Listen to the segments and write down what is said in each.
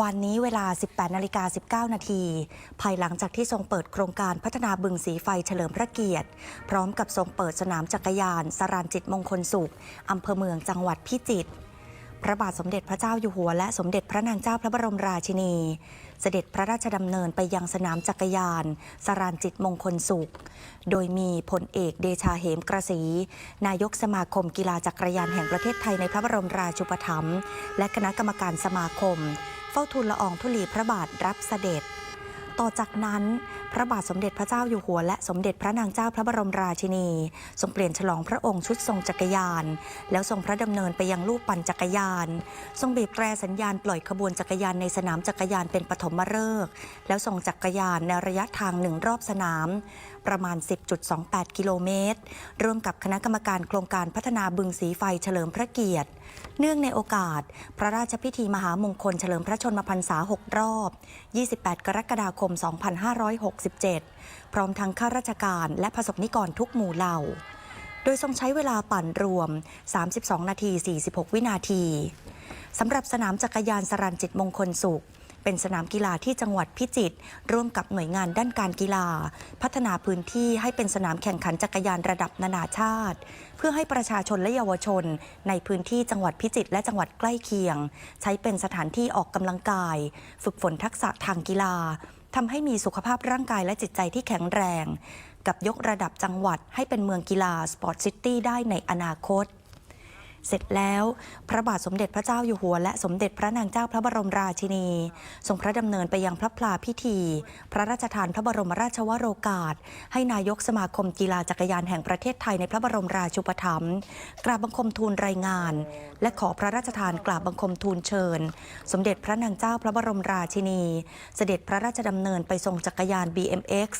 วันนี้เวลา 18นาฬิกา19 นาที ภายหลังจากที่ทรงเปิดโครงการพัฒนาบึงสีไฟเฉลิมพระเกียรติ พร้อมกับทรงเปิดสนามจักรยาน สรานจิตมงคลสุขอำเภอเมืองจังหวัดพิจิตร พระบาทสมเด็จพระเจ้าอยู่หัวและสมเด็จพระนางเจ้าพระบรมราชินี เสด็จพระราชดำเนินไปยังสนามจักรยาน สรานจิตมงคลสุข โดยมีพลเอกเดชาเหมกระสี นายกสมาคมกีฬาจักรยานแห่งประเทศไทยในพระบรมราชูปถัมภ์และคณะกรรมการสมาคม เฝ้าทูลละอองธุลีพระบาทรับเสด็จ ต่อจากนั้น พระบาทสมเด็จพระเจ้าอยู่หัวและสมเด็จพระนางเจ้าพระบรมราชินี ทรงเปลี่ยนฉลองพระองค์ชุดทรงจักรยาน แล้วทรงพระดำเนินไปยังลูกปั่นจักรยาน ทรงบีบแตรสัญญาณปล่อยขบวนจักรยานในสนามจักรยานเป็นปฐมฤกษ์แล้วส่งจักรยานในระยะทางหนึ่งรอบสนาม ประมาณ 10.28 กิโลเมตรร่วมกับคณะกรรมการโครงการพัฒนาบึงสีไฟเฉลิมพระเกียรติ เนื่องในโอกาส พระราชพิธีมหามงคลเฉลิมพระชนมพรรษา 6 รอบ 28 กรกฎาคม 2567 พร้อมทั้งข้าราชการและประสบนิกรทุกหมู่เหล่า โดยทรงใช้เวลาปั่นรวม 32 นาที 46 วินาทีสำหรับสนามจักรยานสรันจิตมงคลสุข เป็นสนามกีฬาที่จังหวัดพิจิตรร่วมกับหน่วยงานด้านการกีฬา พัฒนาพื้นที่ให้เป็นสนามแข่งขันจักรยานระดับนานาชาติ เพื่อให้ประชาชนและเยาวชน ในพื้นที่จังหวัดพิจิตรและจังหวัดใกล้เคียง ใช้เป็นสถานที่ออกกำลังกาย ฝึกฝนทักษะทางกีฬาทำให้มีสุขภาพร่างกายและจิตใจที่แข็งแรง กับยกระดับจังหวัดให้เป็นเมืองกีฬาสปอร์ตซิตี้ได้ในอนาคต เสร็จแล้วพระบาทสมเด็จพระเจ้าอยู่หัว และสมเด็จพระนางเจ้าพระบรมราชินี ทรงพระดำเนินไปยังพระพลาพิธี พระราชทานพระบรมราชวโรกาส ให้นายกสมาคมกีฬาจักรยานแห่งประเทศไทยในพระบรมราชูปถัมภ์กราบบังคมทูลรายงาน และขอพระราชทานกราบบังคมทูลเชิญ สมเด็จพระนางเจ้าพระบรมราชินี เสด็จพระราชดำเนินไปทรงจักรยาน BMX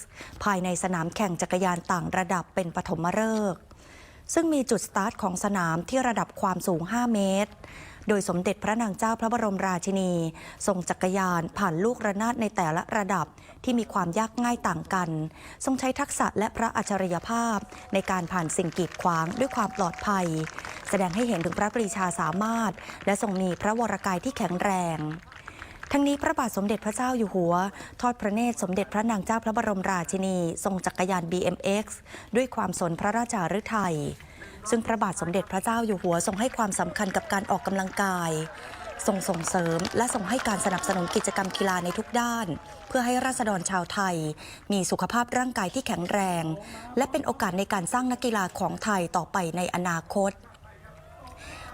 ภายในสนามแข่งจักรยานต่างระดับเป็นปฐมฤกษ์ ซึ่งมีจุดสตาร์ทของสนามที่ระดับความสูง 5 เมตร โดยสมเด็จพระนางเจ้าพระบรมราชินีทรงจักรยานผ่านลูกระนาดในแต่ละระดับที่มีความยากง่ายต่างกัน ทรงใช้ทักษะและพระอัจฉริยภาพ ในการผ่านสิ่งกีดขวางด้วยความปลอดภัย แสดงให้เห็นถึงพระปรีชาสามารถ และทรงมีพระวรกายที่แข็งแรง ทั้งนี้พระบาทสมเด็จพระเจ้าอยู่หัว ทอดพระเนตรสมเด็จพระนางเจ้าพระบรมราชินี ทรงจักรยาน BMX ด้วยความสนพระราชาฤทัยซึ่งพระบาทสมเด็จพระเจ้าอยู่หัวทรงให้ความสำคัญกับการออกกำลังกายทรงส่งเสริมและทรงให้การสนับสนุนกิจกรรมกีฬาในทุกด้าน เพื่อให้ราษฎรชาวไทย มีสุขภาพร่างกายที่แข็งแรง และเป็นโอกาสในการสร้างนักกีฬาของไทยต่อไปในอนาคต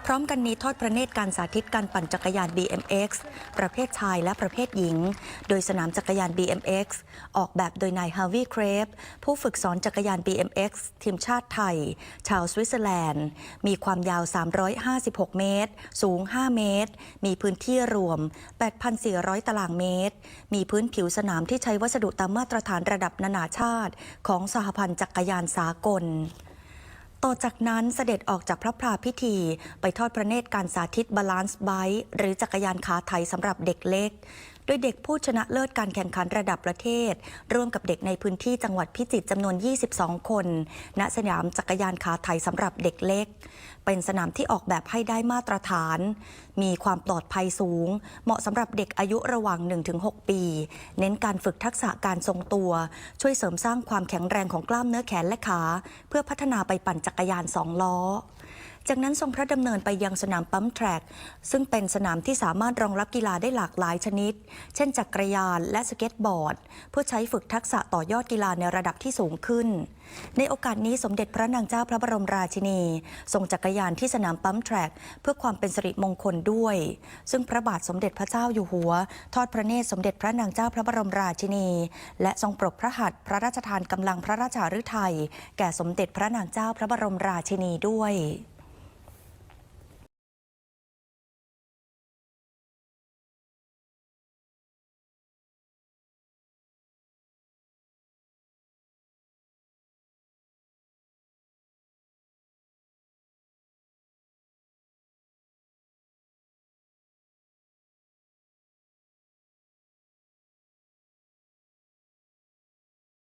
พร้อมกันนี้ทอดพระเนตรการสาธิตการปั่นจักรยาน BMX ประเภทชายและประเภทหญิง โดยสนามจักรยาน BMX ออกแบบโดยนายฮาวิเครฟผู้ฝึกสอนจักรยาน BMX ทีมชาติไทย ชาวสวิตเซอร์แลนด์ มีความยาว 356 เมตร สูง 5 เมตร มีพื้นที่รวม 8,400 ตารางเมตร มีพื้นผิวสนามที่ใช้วัสดุตามมาตรฐานระดับนานาชาติ ของสหพันธ์จักรยานสากล ต่อจากนั้นเสด็จออกจากพระพลาพิธี ไปทอดพระเนตรการสาธิตบาลานซ์ไบค์หรือจักรยานขาไถสำหรับเด็กเล็ก โดยเด็กผู้ชนะเลิศการแข่งขันระดับประเทศ ร่วมกับเด็กในพื้นที่จังหวัดพิจิตรจำนวน 22 คน ณสนามจักรยานขาไถสำหรับเด็กเล็ก เป็นสนามที่ออกแบบให้ได้มาตรฐาน มีความปลอดภัยสูง เหมาะสำหรับเด็กอายุระหว่าง 1-6 ปี เน้นการฝึกทักษะการทรงตัว ช่วยเสริมสร้างความแข็งแรงของกล้ามเนื้อแขนและขา เพื่อพัฒนาไปปั่นจักรักรยานสองล้อ จากนั้นทรงพระดำเนินไปยังสนามปั๊มแทร็กซึ่งเป็นสนามที่สามารถรองรับกีฬาได้หลากหลายชนิด เช่นจักรยานและสเก็ตบอร์ด เพื่อใช้ฝึกทักษะต่อยอดกีฬาในระดับที่สูงขึ้น ในโอกาสนี้สมเด็จพระนางเจ้าพระบรมราชินีทรงจักรยานที่สนามปั๊มแทร็กเพื่อความเป็นสิริมงคลด้วย ซึ่งพระบาทสมเด็จพระเจ้าอยู่หัว ทอดพระเนตรสมเด็จพระนางเจ้าพระบรมราชินี และทรงปรบพระหัตถ์พระราชทานกำลังพระราชาฤทัยแก่สมเด็จพระนางเจ้าพระบรมราชินีด้วย